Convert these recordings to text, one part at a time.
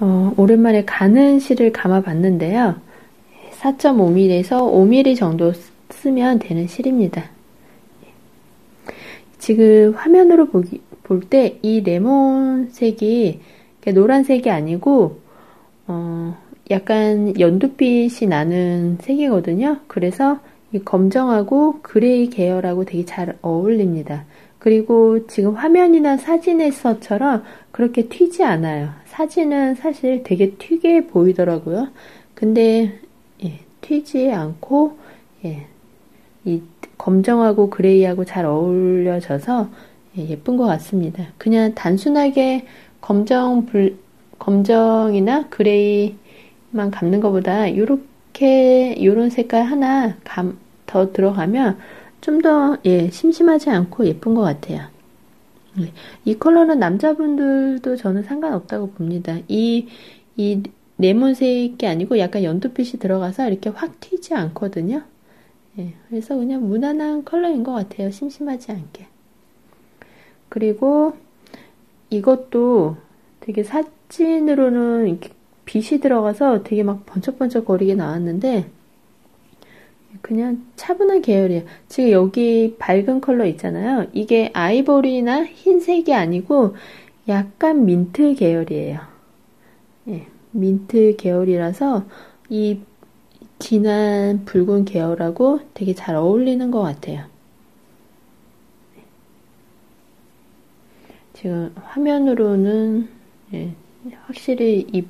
어, 오랜만에 가는 실을 감아봤는데요. 4.5mm에서 5mm 정도 쓰면 되는 실입니다. 지금 화면으로 볼 때 이 레몬색이 노란색이 아니고 어, 약간 연두빛이 나는 색이거든요. 그래서 이 검정하고 그레이 계열하고 되게 잘 어울립니다. 그리고 지금 화면이나 사진에서처럼 그렇게 튀지 않아요. 사진은 사실 되게 튀게 보이더라고요. 근데 예, 튀지 않고 예, 이 검정하고 그레이하고 잘 어울려져서 예, 예쁜 것 같습니다. 그냥 단순하게 검정 불, 검정이나 그레이만 감는 것보다 이렇게 이런 색깔 하나 감, 더 들어가면 좀 더 예, 심심하지 않고 예쁜 것 같아요. 네. 이 컬러는 남자분들도 저는 상관없다고 봅니다. 이, 이 레몬색이 아니고 약간 연두빛이 들어가서 이렇게 확 튀지 않거든요. 예, 그래서 그냥 무난한 컬러인 것 같아요. 심심하지 않게. 그리고 이것도 되게 사진으로는 빛이 들어가서 되게 막 번쩍번쩍 거리게 나왔는데 그냥 차분한 계열이에요. 지금 여기 밝은 컬러 있잖아요. 이게 아이보리나 흰색이 아니고 약간 민트 계열이에요. 예, 민트 계열이라서 이 진한 붉은 계열하고 되게 잘 어울리는 것 같아요. 지금 화면으로는 예, 확실히 이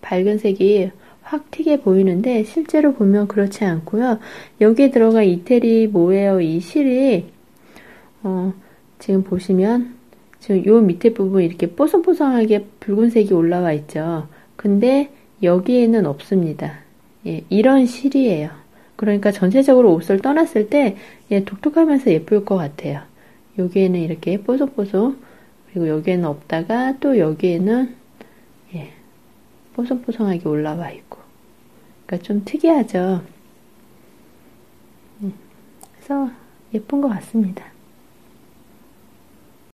밝은 색이 확 튀게 보이는데 실제로 보면 그렇지 않고요. 여기에 들어간 이태리 모웨어 이 실이 어, 지금 보시면 지금 요 밑에 부분 이렇게 뽀송뽀송하게 붉은색이 올라와 있죠. 근데 여기에는 없습니다. 예, 이런 실이에요. 그러니까 전체적으로 옷을 떠났을 때 예, 독특하면서 예쁠 것 같아요. 여기에는 이렇게 뽀송뽀송 그리고 여기에는 없다가 또 여기에는 예, 뽀송뽀송하게 올라와 있고 그러니까 좀 특이하죠. 음, 그래서 예쁜 것 같습니다.